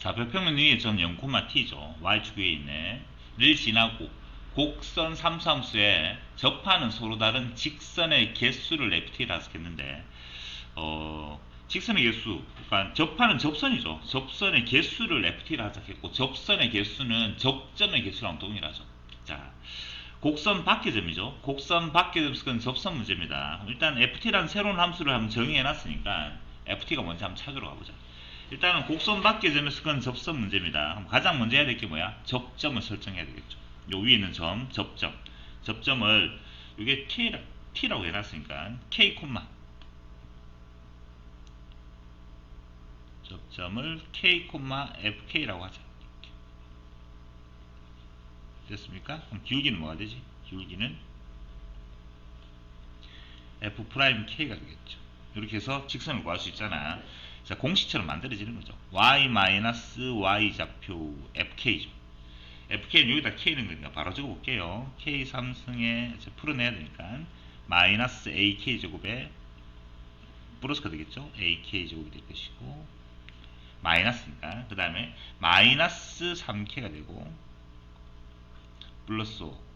좌표평면 위에 전 0,t죠. y축 위에 있네. 를 지나고 곡선 삼수함수에 접하는 서로 다른 직선의 개수를 ft라 했는데 어, 직선의 개수, 그러니까 접하는 접선이죠. 접선의 개수를 ft라 하자 했고 접선의 개수는 접점의 개수랑 동일하죠. 자, 곡선 밖의 점이죠. 곡선 밖의 점은 접선 문제입니다. 일단 ft라는 새로운 함수를 한번 정의해 놨으니까 ft가 뭔지 한번 찾으러 가보자. 일단은 곡선 밖의 점에서 그건 접선 문제입니다. 가장 먼저 해야 될 게 뭐야? 접점을 설정해야 되겠죠. 요 위에 있는 점, 접점. 접점을 이게 t, t라고 해놨으니까 k 콤마 접점을 k 콤마 fk라고 하자. 됐습니까? 그럼 기울기는 뭐가 되지? 기울기는 f 프라임 k가 되겠죠. 이렇게 해서 직선을 구할 수 있잖아. 자, 공식처럼 만들어지는 거죠. y 마이너스 y 좌표 fk죠. fk는 여기다 k는 거니까 바로 적어볼게요. k 3승에 풀어내야 되니까 마이너스 ak 제곱에 플러스가 되겠죠. ak 제곱이 될 것이고 마이너스니까 그 다음에 마이너스 3k가 되고 플러스 5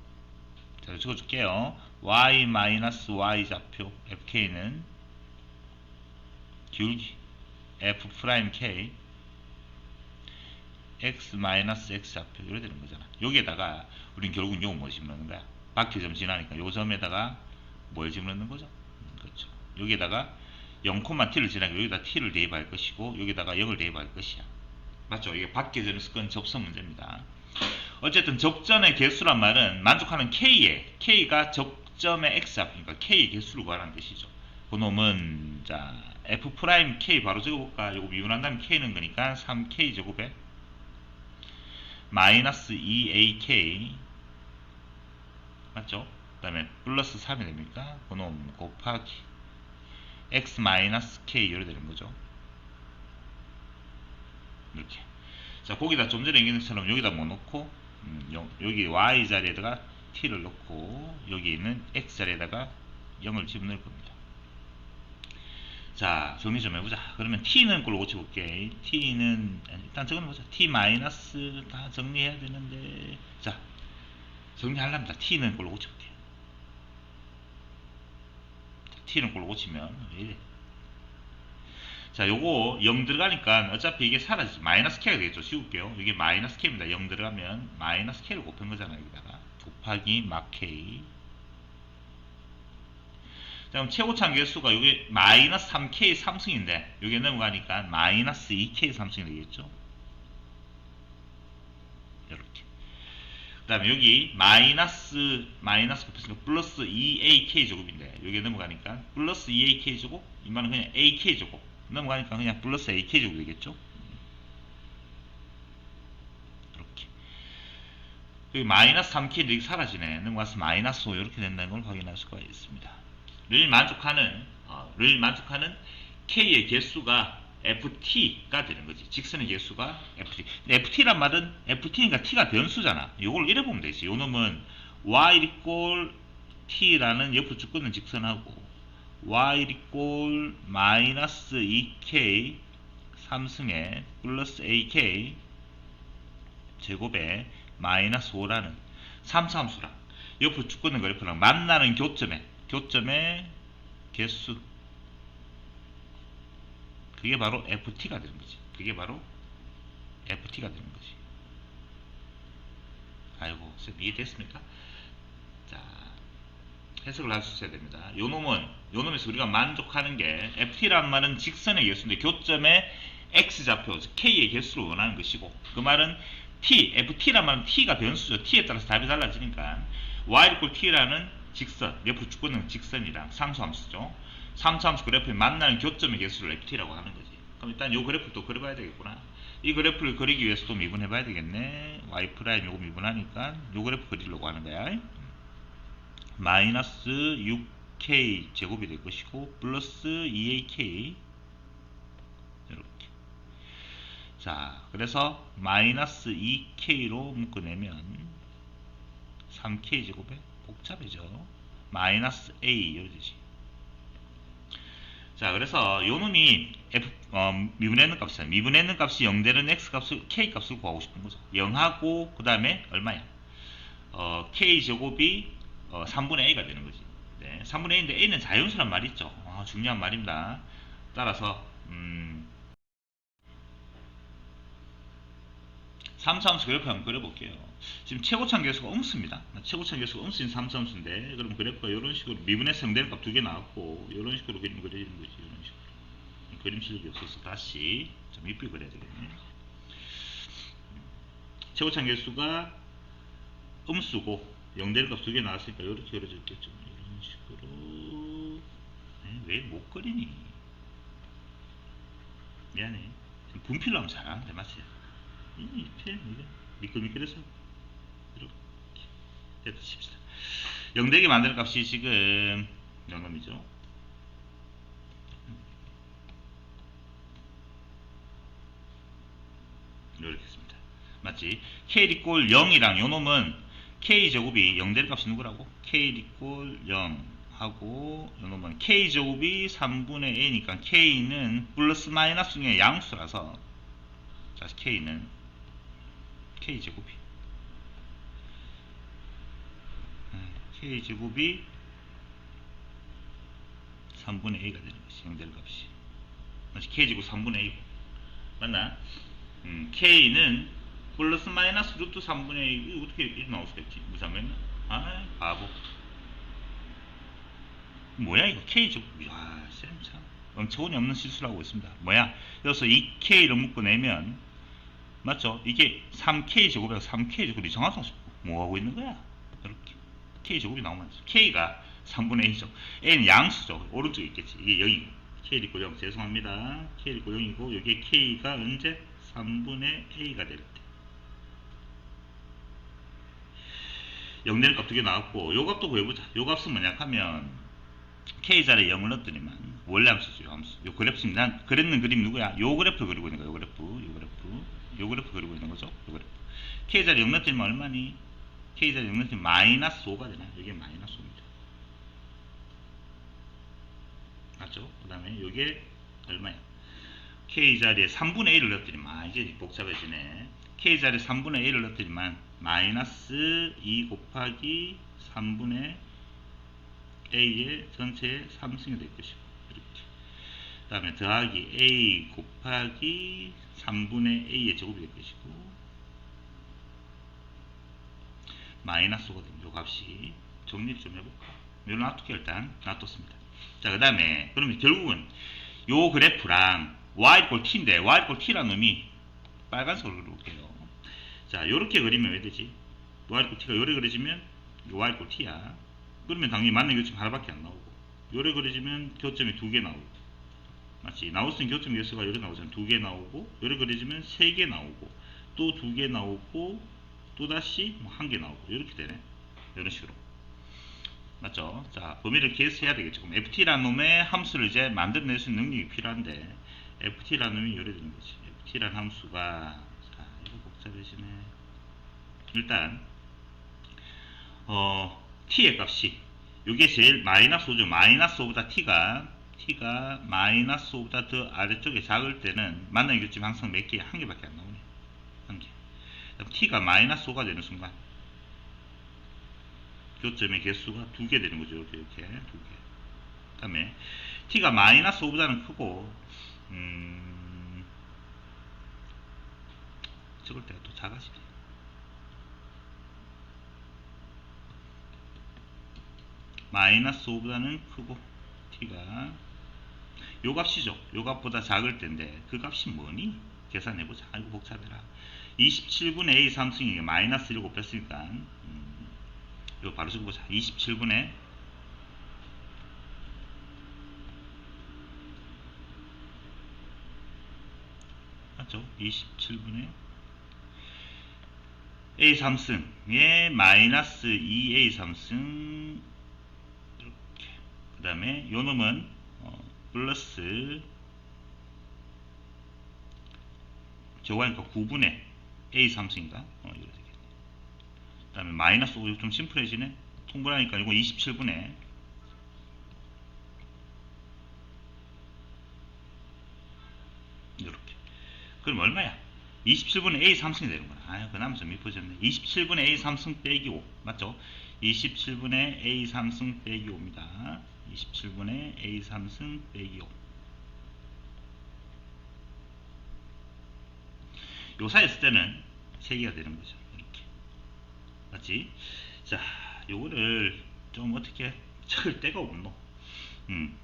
자, 적어줄게요. y 마이너스 y 좌표 fk는 기울기 f 프라임 k x 마이너스 x 좌표 이래 되는 거잖아. 여기에다가 우린 결국은 요거 뭐 집어넣는 거야? 바퀴 점 지나니까 요 점에다가 뭘 집어넣는 거죠? 음, 그렇죠. 여기에다가 0,t를 지나니까 여기다 t를 대입할 것이고 여기다가 0을 대입할 것이야. 맞죠? 이게 바퀴 점에서 건 접선 문제입니다. 어쨌든 접점의 개수란 말은 만족하는 k에 k가 접점의 x 좌표니까 k 개수를 구하라는 뜻이죠. 그놈은 자 f 프라임 k 바로 적어볼까? 요거 미분한 다음 k는 거니까 3k 제곱에 마이너스 2ak 맞죠? 그 다음에 플러스 3이 됩니까? 그놈 곱하기 x 마이너스 k 이래 되는 거죠. 이렇게 자 거기다 좀 전에 얘기한 것처럼 여기다 뭐 넣고 음, 여, 여기 y 자리에다가 t를 넣고 여기 있는 x 자리에다가 0을 집어넣을 겁니다. 자 정리 좀 해보자. 그러면 t는 걸로 고쳐볼게. t는 일단 적어보자. t 마이너스 다 정리해야 되는데 자 정리하려면 t는 걸로 고쳐볼게. t는 걸로 고치면 왜 이래? 자, 요거 0 들어가니까 어차피 이게 사라지죠. 마이너스 k가 되겠죠. 씌울게요. 이게 마이너스 k입니다. 0 들어가면 마이너스 k를 곱한 거잖아요. 여기다가 곱하기 막 k. 자, 그럼 최고참 개수가 이게 마이너스 3k 3승인데 여기 넘어가니까 마이너스 2k 3승이 되겠죠. 이렇게. 그 다음에 여기 마이너스 마이너스 곱했으니까 플러스 2ak 제곱인데 여기 넘어가니까 플러스 2ak 제곱? 이만은 그냥 ak 제곱. 넘어가니까 그냥 플러스 ak 제곱이 되겠죠? 이렇게. 여기 마이너스 3k 이렇게 사라지네. 넘어가서 마이너스 5 이렇게 된다는 걸 확인할 수가 있습니다 를 만족하는 어, 를 만족하는 k의 개수가 ft가 되는 거지. 직선의 개수가 ft. ft란 말은 ft니까 t가 변수잖아. 이걸 이래 보면 되지. 요 놈은 y equal t라는 옆으로 쭉 끄는 직선하고 y equal 마이너스 2k 3승에 플러스 ak 제곱에 마이너스 5라는 삼수함수랑 옆으로 쭉 끄는 그래프랑 만나는 교점에 교점의 개수 그게 바로 FT가 되는 거지. 그게 바로 FT가 되는 거지. 아이고, 쌤 이해됐습니까? 자, 해석을 있어야 됩니다. 요 놈은, 요 놈에서 우리가 만족하는 게 FT란 말은 직선의 개수인데 교점의 X좌표, K의 개수를 원하는 것이고 그 말은 T, FT란 말은 T가 변수죠. T에 따라서 답이 달라지니까 Y equal T라는 직선, 옆으로 쭉 뻗는 직선이랑 상수함수죠. 상수함수 그래프에 만나는 교점의 개수를 FT라고 하는 거지. 그럼 일단 이 그래프를 또 그려봐야 되겠구나. 이 그래프를 그리기 위해서 또 미분해 봐야 되겠네. Y 프라임 요거 미분하니까 요 그래프 그리려고 하는 거야. 마이너스 6K 제곱이 될 것이고 플러스 2AK 이렇게. 자, 그래서 마이너스 2K로 묶어내면 3K 제곱에 복잡해져. 마이너스 A 이러지. 자, 그래서 요 놈이 f 어, 미분의 n 값이야. 미분의 n 값이 0되는 x 값을 k 값을 구하고 싶은 거죠. 0하고 그 다음에 얼마야? 어, k 제곱이 어, 3분의 a가 되는 거지. 네, 3분의 a인데 a는 자연수란 말이 있죠. 아, 중요한 말입니다. 따라서 음, 3차함수 그래프 한번 그려볼게요. 지금 최고참 계수가 음수입니다. 최고참 계수가 음수인 3차함수인데 그럼 그래프가 이런 식으로 미분해서 정되는 값 두 개 나왔고 이런 식으로 그림 그려지는 거지. 이런 식으로. 그림 실력이 없어서 다시 좀 이쁘게 그려야 되겠네. 최고참 계수가 음수고 영대는 값 두 개 나왔으니까 이렇게 그려졌겠죠. 이런 식으로 왜 못 그리니? 미안해. 분필로 하면 잘하는데 맞지? 이 펜, 이거 미끌미끌해서 이렇게 됐다 칩시다. 영대기 만드는 값이 지금 영감이죠. 이렇게 했습니다. 맞지? k 이꼴 0이랑 요 놈은 k 제곱이 0 값이 누구라고? k 이꼴 0 하고 요 놈은 k 제곱이 3분의 a니까 k는 플러스 마이너스 중에 양수라서 자 k는 k 제곱이 음, k 제곱이 3분의 a가 되는 것이 0될 값이 맞지? k 제곱 3분의 a 맞나? 음, k는 플러스 마이너스 루트 3분의 1 이거 어떻게 이렇게 나올 수가 있지? 무상했나? 아 바보 뭐야 이거 k 제곱 이야 쌤 참 엄청이 없는 실수를 하고 있습니다 뭐야 여기서 이 k를 묶어내면 맞죠? 이게 3k 제곱이라고 3k 제곱이 정확한 뭐 하고 있는 거야? 이렇게 k 제곱이 나오면 k가 3분의 1이죠. a는 양수죠. 오른쪽에 있겠지. 이게 0이고 k 0 죄송합니다. k 있고 0이고 여기에 k가 언제 3분의 a가 될 때. 0 되는 값 두 개 나왔고 요 값도 구해보자. 요 값은 뭐냐 하면 k 자리에 0을 넣었더니만 원래 함수죠. 요 함수. 요 그래프입니다. 난 그렸는 그림 누구야? 요 그래프 그리고 있는 거야. 요 그래프. 요 그래프. 요 그래프 그리고 있는 거죠. 요 그래프. k 자리 0 넣었더니만 얼마니? k 자리 0 넣었더니 마이너스 5가 되나? 이게 마이너스 5입니다. 맞죠? 그 다음에 요게 얼마야? k 자리에 3분의 1을 넣었더니만 아, 이제 복잡해지네. k 자리에 3분의 1을 넣었더니만 마이너스 2 곱하기 3분의 a의 전체 3승이 될 것이고 이렇게 그 다음에 더하기 a 곱하기 3분의 a의 제곱이 될 것이고 마이너스거든요. 요 값이 정리 좀 해볼까? 요 놔둘게 일단 놔뒀습니다. 자, 그 다음에 그러면 결국은 요 그래프랑 y 꼴 t인데 y 꼴 t라는 놈이 빨간색으로 그려볼게요. 자, 요렇게 그리면 왜 되지? y 꼴 t가 요래 그려지면 요 y 꼴 t야. 그러면 당연히 맞는 교점 하나밖에 안 나오고 요래 그려지면 교점이 두 개 나오고 수 있는 교점 개수가 요래 나오잖아. 두개 나오고 요래 그려지면 세 개 나오고 또 두 개 나오고 또다시 뭐 한 개 나오고 이렇게 되네. 이런 식으로. 맞죠? 자, 범위를 계수해야 되겠죠. 그럼 ft라는 놈의 함수를 이제 만들어낼 수 있는 능력이 필요한데 ft라는 놈이 요래 되는 거지. ft라는 함수가 자, 이거 복잡해지네. 일단 어, t의 값이 이게 제일 마이너스 5죠. 마이너스 5보다 t가 t가 마이너스 5보다 더 아래쪽에 작을 때는 만나는 교점 항상 몇 개? 한 개밖에 안 나오네. 한 개. 그럼 t가 마이너스 5가 되는 순간 교점의 개수가 두 개 되는 거죠. 이렇게 이렇게 두 개. 그 다음에 t가 마이너스 5보다는 크고 음, 적을 때가 또 작아지네. 마이너스 5보다는 크고 t가 요 값이죠. 요 값보다 작을 텐데 그 값이 뭐니? 계산해보자. 아이고 복잡해라. 27분의 a 3승이 마이너스 1 곱했으니까 음, 이거 바로 적어보자. 27분의 맞죠? 27분의 a 3승에 마이너스 2a 3승 이렇게 그 다음에 요 놈은 어, 플러스 저거니까 9분의 A3승인가? 어, 이렇게 되겠네. 그 다음에 마이너스 5, 좀 심플해지네. 통분하니까 이거 27분의 2이렇게 그럼 얼마야? 27분의 A3승이 되는 거야. 아유, 그나마 좀 미포졌네. 27분의 A3승 빼기 5. 맞죠? 27분의 A3승 빼기 5입니다. 27분의 A 삼승 빼기 5. 요 사이 있을 때는 3개가 되는 거죠. 이렇게. 맞지? 자, 요거를 좀 어떻게 적을 데가 없노. 음.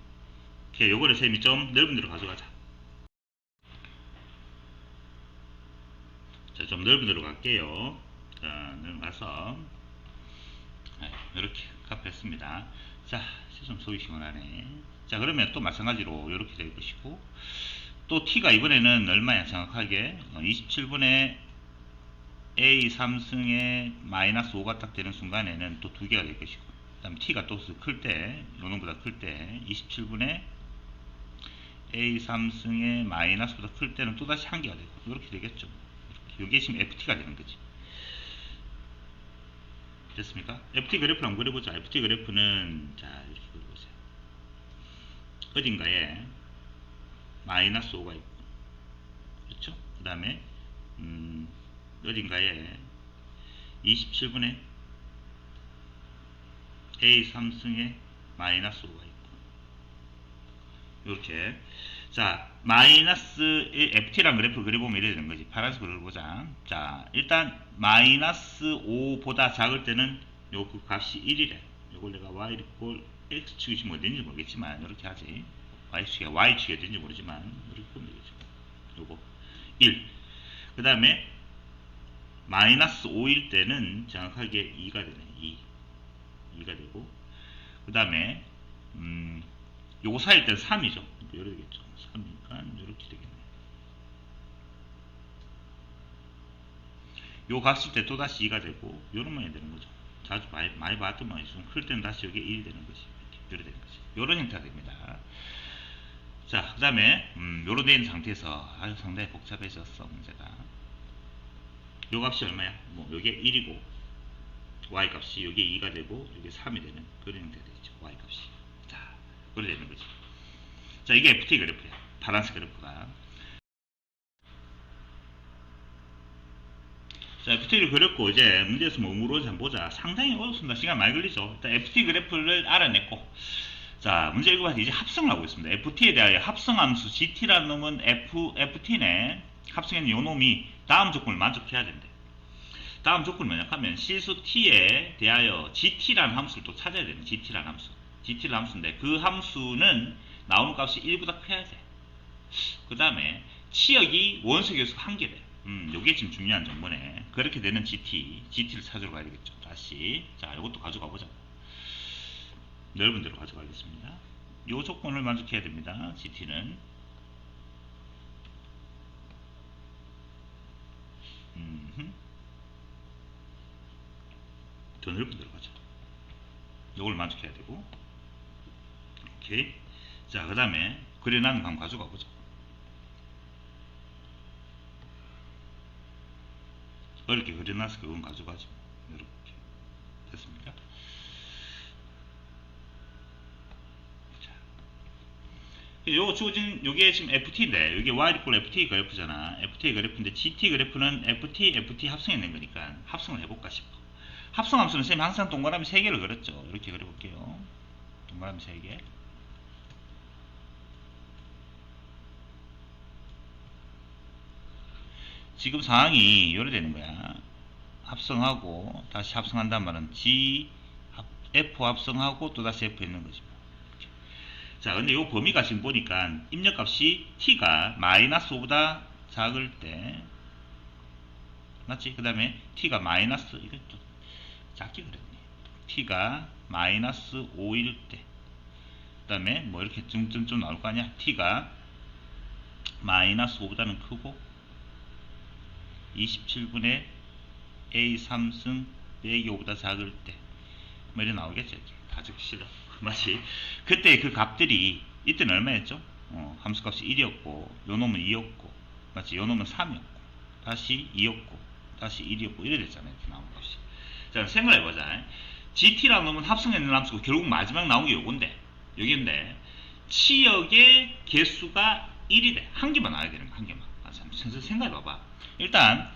이렇게 요거를 쌤이 좀 넓은 데로 가져가자. 자, 좀 넓은 데로 갈게요. 자, 넓어가서 네, 이렇게 값했습니다. 자, 좀 속이 시원하네. 자, 그러면 또 마찬가지로 이렇게 될 것이고 또 t가 이번에는 얼마야 정확하게 어, 27분의 a 3승의 마이너스 5가 딱 되는 순간에는 또 두 개가 될 것이고 그 다음 t가 또 클 때 요놈보다 클 때 27분의 a 3승의 마이너스보다 클 때는 또다시 한 개가 되고 이렇게 되겠죠. 이게 지금 ft가 되는 거지 됐습니까? ft 그래프를 한번 그려보자. Ft 그래프는 자 이렇게 그려보세요. 어딘가에 마이너스 5가 있고 그렇죠? 그 다음에 음, 어딘가에 27분의 A 3승에 마이너스 5가 있고 이렇게. 자 마이너스 FT란 그래프를 그려보면 이래 되는 거지. 파란색 그려보자. 자 일단 마이너스 5보다 작을 때는 요 그 값이 1이래. 요걸 내가 y 이꼴 x축이 지금 어딘지 모르겠지만 이렇게 하지. y축이 y축이 어딘지 모르지만 이렇게 보면 되겠죠 요거 1 그 다음에 마이너스 5일 때는 정확하게 2가 되네. 2 2가 되고. 그 다음에 음, 요거 사이일 때는 3이죠. 이렇게 되겠죠. 3이니까 이렇게 되겠네 요 값일 때 또다시 2가 되고 요런 모양이 되는 거죠 자주 많이, 많이 봤던 모양이 좀 클 때는 다시 여기 1이 되는 거지 이렇게 되는 거지 요런 형태가 됩니다 자, 그 다음에, 음, 요로 된 상태에서, 아주 상당히 복잡해졌어, 문제가. 요 값이 얼마야? 뭐, 요게 1이고, y 값이 요게 2가 되고, 요게 3이 되는 그런 형태가 되죠, y 값이. 자, 그래 되는 거지. 자, 이게 FT 그래프야. 파란색 그래프가. 자, FT를 그렸고, 이제 문제에서 뭐 물어보지 한번 보자. 상당히 어렵습니다. 시간 많이 걸리죠. 일단 FT 그래프를 알아냈고, 자, 문제 1번 이제 합성을 하고 있습니다. FT에 대하여 합성함수 GT라는 놈은 F, FT네. 합성했는 요 놈이 다음 조건을 만족해야 된대. 다음 조건은 뭐냐 하면 실수 T에 대하여 GT라는 함수를 또 찾아야 되는 GT라는 함수. GT라는 함수인데 그 함수는 나오는 값이 1보다 커야 돼. 그 다음에 치역이 원소 교수가 한개 돼. 음, 요게 지금 중요한 정보네. 그렇게 되는 GT, GT를 찾으러 가야 되겠죠. 다시. 자, 이것도 가져가 보자. 넓은 데로 가져가겠습니다. 이 조건을 만족해야 됩니다. GT는 음흠. 더 넓은 데로 가자. 이걸 만족해야 되고 오케이. 자, 그 다음에 그려놨는 거 한번 가져가 보자. 어렵게 그려놨으니까 이건 가져가죠. 이렇게 됐습니까? 요 주어진 요게 지금 FT인데 여기 y 이꼴 FT 그래프잖아. FT 그래프인데 GT 그래프는 FT, FT 합성해낸 거니까 합성을 해볼까 싶어. 합성 함수는 쌤이 항상 동그라미 3개를 그렸죠. 이렇게 그려볼게요. 동그라미 3개. 지금 상황이 요래 되는 거야. 합성하고 다시 합성한다는 말은 G 합- F 합성하고 또 다시 F 있는 거지. 자, 근데 요 범위가 지금 보니까 입력값이 t가 마이너스 5보다 작을 때 맞지? 그 다음에 t가 마이너스 이것도 작게 그렸네. t가 마이너스 5일 때. 그 다음에 뭐 이렇게 점점점 나올 거 아니야? t가 마이너스 5보다는 크고 27분의 a 3승 빼기 5보다 작을 때. 뭐 이렇게 나오겠죠. 다 적기 싫어. 맞지? 그때 그 값들이 이때는 얼마였죠? 어, 함수값이 1이었고 요 놈은 2였고 맞지? 요 놈은 3이었고 다시 2였고 다시 1이었고 이래 됐잖아요. 이렇게 나온 값이. 자 생각해보자. GT라는 놈은 합성했는 함수고 결국 마지막 나온 게 요건데 여기인데 치역의 개수가 1이 돼. 한 개만 나와야 되는 거한 개만. 아, 참, 천천히 생각해 봐봐. 일단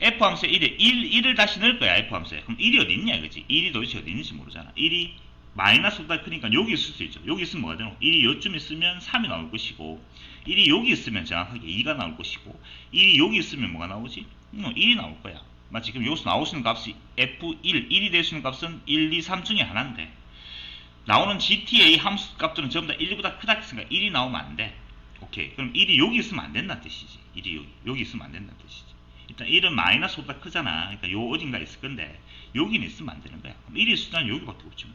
f 함수에 1에 1, 1을 다시 넣을 거야 f 함수에. 그럼 1이 어디 있냐 그지? 1이 도대체 어디 있는지 모르잖아. 1이 마이너스보다 크니까 여기 있을 수 있죠. 여기 있으면 뭐가 되노? 1이 요쯤 있으면 3이 나올 것이고 1이 여기 있으면 정확하게 2가 나올 것이고 1이 여기 있으면 뭐가 나오지? 음, 1이 나올 거야. 그럼 여기서 나오시는 값이 f1, 1이 될 수 있는 값은 1, 2, 3 중에 하나인데 나오는 GTA 함수 값들은 전부 다 1보다 크다 했으니까 1이 나오면 안 돼. 오케이. 그럼 1이 여기 있으면 안 된다는 뜻이지. 1이 여기, 여기 있으면 안 된다는 뜻이지. 일단 1은 마이너스보다 크잖아. 그러니까 요 어딘가 있을 건데 여기는 있으면 안 되는 거야. 그럼 1이 있을 때는 여기밖에 없지 뭐.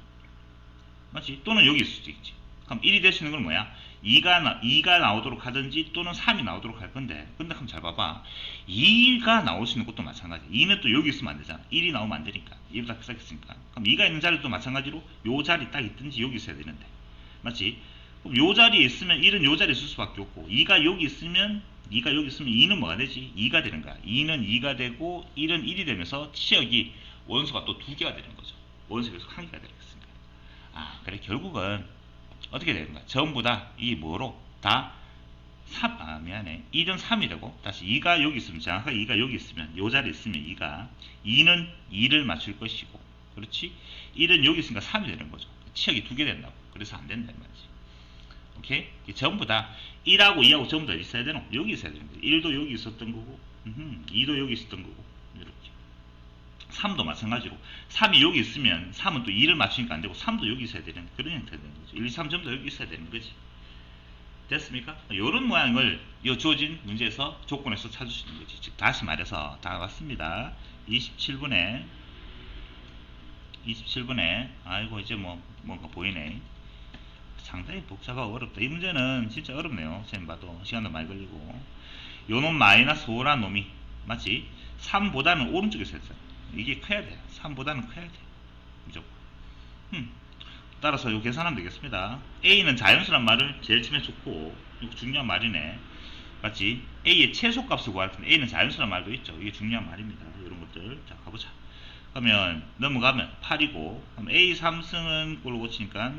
맞지? 또는 여기 있을 수도 있지. 그럼 1이 될 수 있는 건 뭐야? 2가, 나, 2가 나오도록 하든지 또는 3이 나오도록 할 건데 근데 그럼 잘 봐봐 2가 나올 수 있는 것도 마찬가지야 2는 또 여기 있으면 안 되잖아 1이 나오면 안 되니까 1보다 크다 했으니까 그럼 2가 있는 자리도 마찬가지로 요 자리 딱 있든지 여기 있어야 되는데 맞지? 요 자리에 있으면 1은 요 자리에 있을 수밖에 없고 2가 여기 있으면 2가 여기 있으면 2는 뭐가 되지? 2가 되는 거야. 2는 2가 되고 1은 1이 되면서 치역이 원수가 또 두 개가 되는 거죠. 원수가 계속 한 개가 되겠습니다. 아 그래 결국은 어떻게 되는 거야? 전부 다 이 뭐로? 다 3, 아 미안해. 1은 3이 되고? 다시 2가 여기 있으면 정확하게 2가 여기 있으면 요 자리에 있으면 2가 2는 2를 맞출 것이고 그렇지? 1은 여기 있으니까 3이 되는 거죠. 치역이 두 개 된다고. 그래서 안 된다는 말이지 오케이 전부 다 1하고 2하고 전부 다 있어야 되노 여기 있어야 되는 거지. 1도 여기 있었던 거고 음흠, 2도 여기 있었던 거고 이렇게. 3도 마찬가지로. 3이 여기 있으면 3은 또 2를 맞추니까 안 되고 3도 여기 있어야 되는 그런 형태가 되는 거죠 1, 2, 3 전부 다 여기 있어야 되는 거지. 됐습니까? 이런 모양을 이 주어진 문제에서 조건에서 찾을 수 있는 거지. 즉 다시 말해서 다 왔습니다. 27분에 27분에 아이고 이제 뭐 뭔가 보이네 상당히 복잡하고 어렵다. 이 문제는 진짜 어렵네요. 쌤 봐도. 시간도 많이 걸리고. 요놈 마이너스 5란 놈이. 맞지? 3보다는 오른쪽에서 했어요. 이게 커야 돼. 3보다는 커야 돼. 무조건. 음. 따라서 요 계산하면 되겠습니다. A는 자연수란 말을 제일 처음에 좋고 이거 중요한 말이네. 맞지? A의 최소값을 구할 텐데 A는 자연수란 말도 있죠. 이게 중요한 말입니다. 이런 것들. 자 가보자. 그러면 넘어가면 8이고 그럼 A 3승은 꼴로 고치니까 자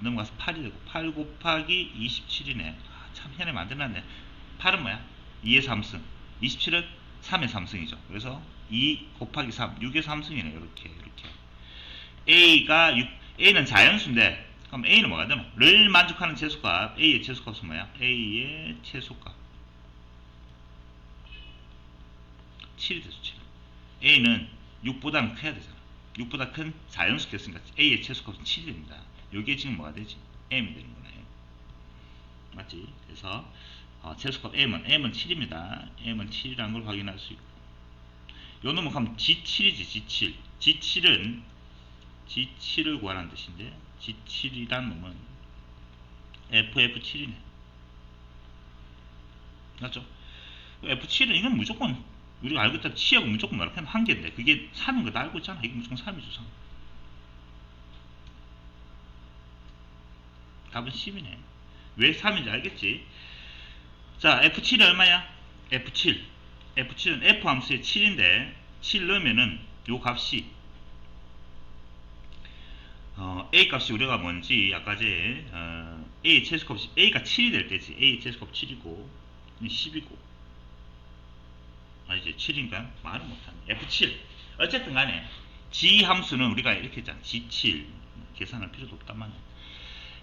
넘어가서 8이 되고 8 곱하기 27이네. 아, 참 현에 만들어놨네. 8은 뭐야? 2의 3승. 27은 3의 3승이죠. 그래서 2 곱하기 3 6의 3승이네. 이렇게 이렇게. A가 6 A는 자연수인데 그럼 A는 뭐가 되노? 를 만족하는 최소값. A의 최소값은 뭐야? A의 최소값. 7이 되죠 7 A는 6보다는 커야 되잖아. 6보다 큰 자연수 겠으니까 A의 최소값은 7이 됩니다 여기에 지금 뭐가 되지? M이 되는 거네. 맞지? 그래서 어, 최소값 M은 M은 7입니다. M은 7이라는 걸 확인할 수 있고. 요 놈은 그럼 G7이지 G7 G7은 G7을 구하라는 뜻인데 G7이란 놈은 FF7이네. 맞죠? F7은 이건 무조건 우리가 알고 있다 치하고 무조건 뭐라 하면 한 개인데 그게 3인 거 다. 알고 있잖아. 이게 무조건 3이죠 3 답은 10이네. 왜 3인지 알겠지? 자 F7이 얼마야? F7. F7은 F 함수의 7인데 7 넣으면은 요 값이 어, A 값이 우리가 뭔지 아까 제 어, A 최소값이 A가 7이 될 때지. A 최소값 7이고 10이고. 아 이제 7인가? 말을 못하네. F7. 어쨌든 간에 G 함수는 우리가 이렇게 했잖아. G7 계산할 필요도 없단 말이야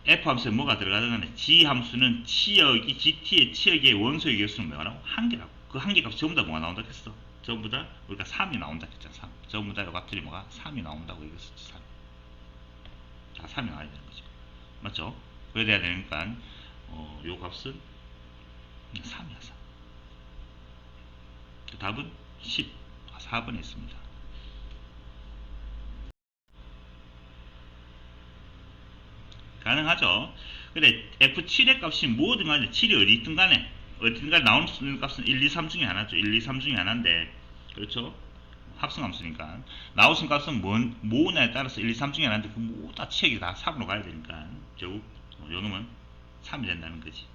F 함수에 뭐가 들어가든 간에 G 함수는 치역이 GT의 치역의 원소의 개수는 뭐라고? 한 개라고 그 한 개 값이 전부 다 뭐가 나온다 했어? 전부 다 우리가 3이 나온다 했잖아 3 전부 다요 값들이 뭐가? 3이 나온다고 얘기했었지 3 다 3이 나와야 되는 거죠 맞죠? 그래야 되니까 어, 요 값은 3이야 3 그 답은 10 아, 4번에 있습니다 가능하죠. 근데 F7의 값이 뭐든 간에 7이 어디 있든 간에 어디든 간에 나오는 값은 1, 2, 3 중에 하나죠. 1, 2, 3 중에 하나인데. 그렇죠? 합성함수니까. 나오신 값은 뭔, 뭐냐에 따라서 1, 2, 3 중에 하나인데 그 모두 다 치역이 다 3으로 가야 되니까. 결국 요 놈은 3이 된다는 거지